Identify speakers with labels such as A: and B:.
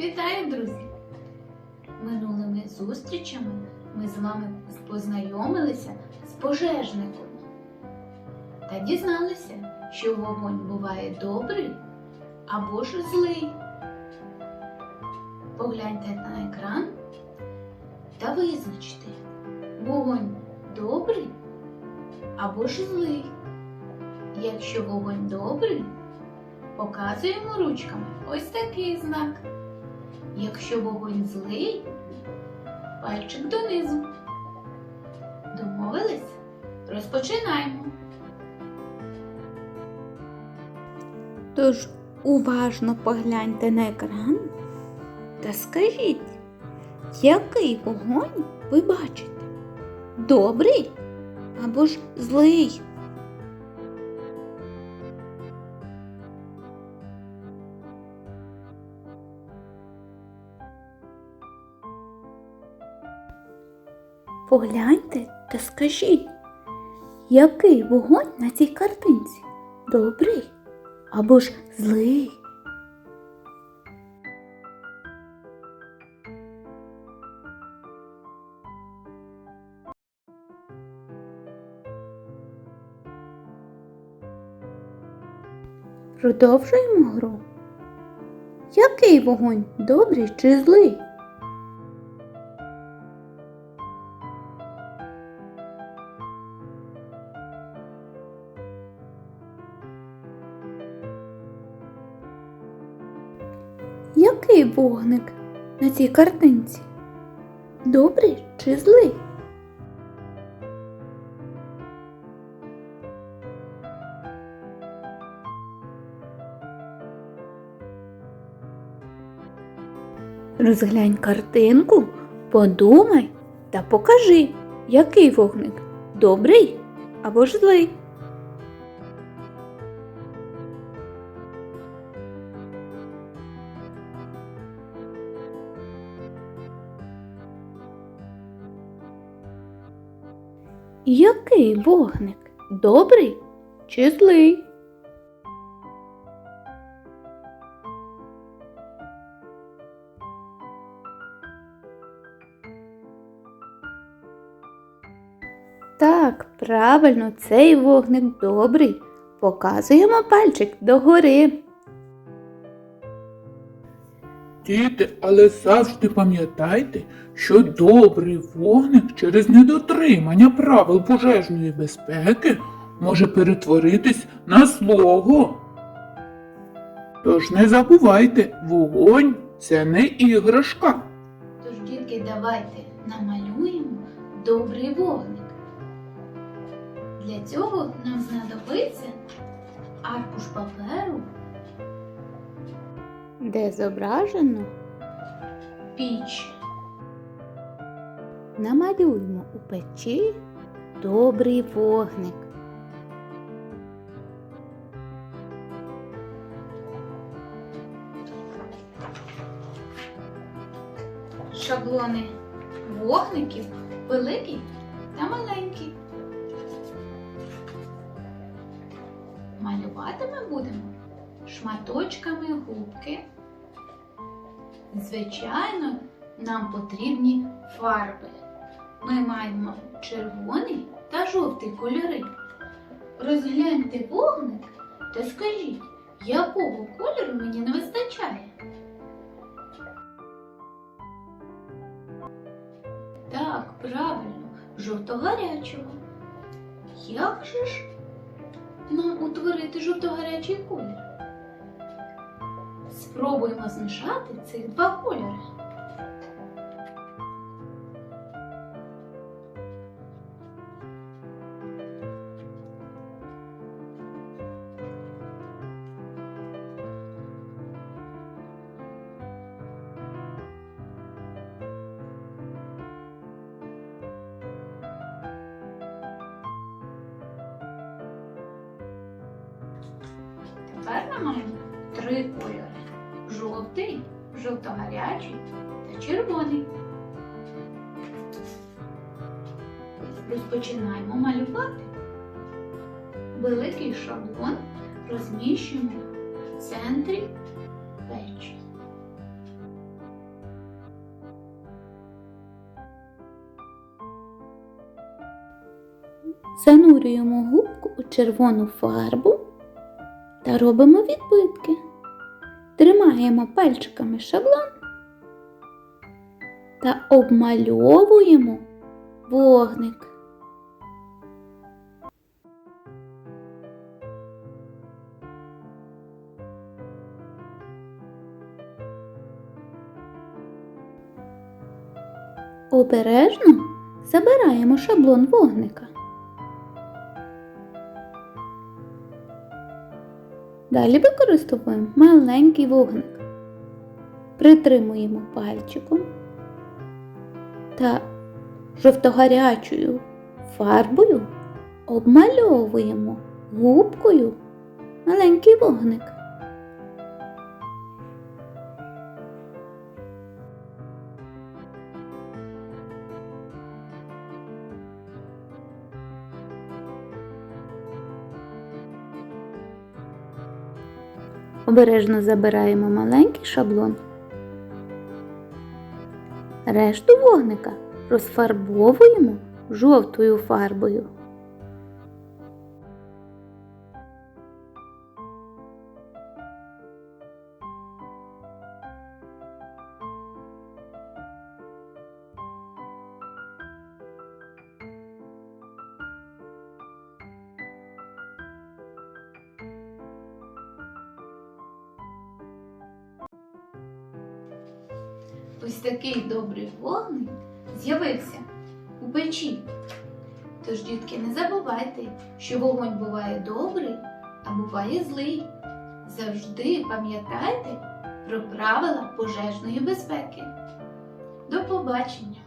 A: Вітаю, друзі! Минулими зустрічами ми з вами познайомилися з пожежником та дізналися, що вогонь буває добрий або ж злий. Погляньте на екран та визначте, вогонь добрий або ж злий. Якщо вогонь добрий, показуємо ручками ось такий знак. Якщо вогонь злий, пальчик донизу. Домовились? Розпочинаємо.
B: Тож уважно погляньте на екран та скажіть, який вогонь ви бачите? Добрий або ж злий? Погляньте та скажіть, який вогонь на цій картинці? Добрий або ж злий? Продовжуємо гру. Який вогонь добрий чи злий? Який вогник на цій картинці? Добрий чи злий? Розглянь картинку, подумай та покажи, який вогник добрий або ж злий. Який вогник добрий чи злий? Так, правильно, цей вогник добрий. Показуємо пальчик догори.
C: Діти, але завжди пам'ятайте, що добрий вогник через недотримання правил пожежної безпеки може перетворитись на злого. Тож не забувайте, вогонь це не іграшка.
A: Тож, дітки, давайте намалюємо добрий вогник. Для цього нам знадобиться аркуш паперу,
B: Де зображено,
A: піч,
B: намалюємо у печі добрий вогник.
A: шаблони вогників, великий та маленький. Малювати ми будемо шматочками губки. Звичайно, нам потрібні фарби. Ми маємо червоний та жовтий кольори. Розгляньте вогник та скажіть, якого кольору мені не вистачає. Так, правильно, жовто-гарячого. Як же ж нам утворити жовто-гарячий колір? Спробуємо змішати цих два кольори. Тепер ми три кольори: жовтий, жовто-гарячий та червоний. Розпочинаємо малювати. Великий шаблон розміщуємо в центрі печі. Занурюємо губку у червону фарбу та робимо відбитки. Тримаємо пальчиками шаблон та обмальовуємо вогник. Обережно забираємо шаблон вогника. Далі використовуємо маленький вогник. Притримуємо пальчиком та жовтогарячою фарбою обмальовуємо губкою маленький вогник. Обережно забираємо маленький шаблон. Решту вогника розфарбовуємо жовтою фарбою.
D: Ось такий добрий вогник з'явився у печі. Тож, дітки, не забувайте, що вогонь буває добрий, а буває злий. Завжди пам'ятайте про правила пожежної безпеки. До побачення!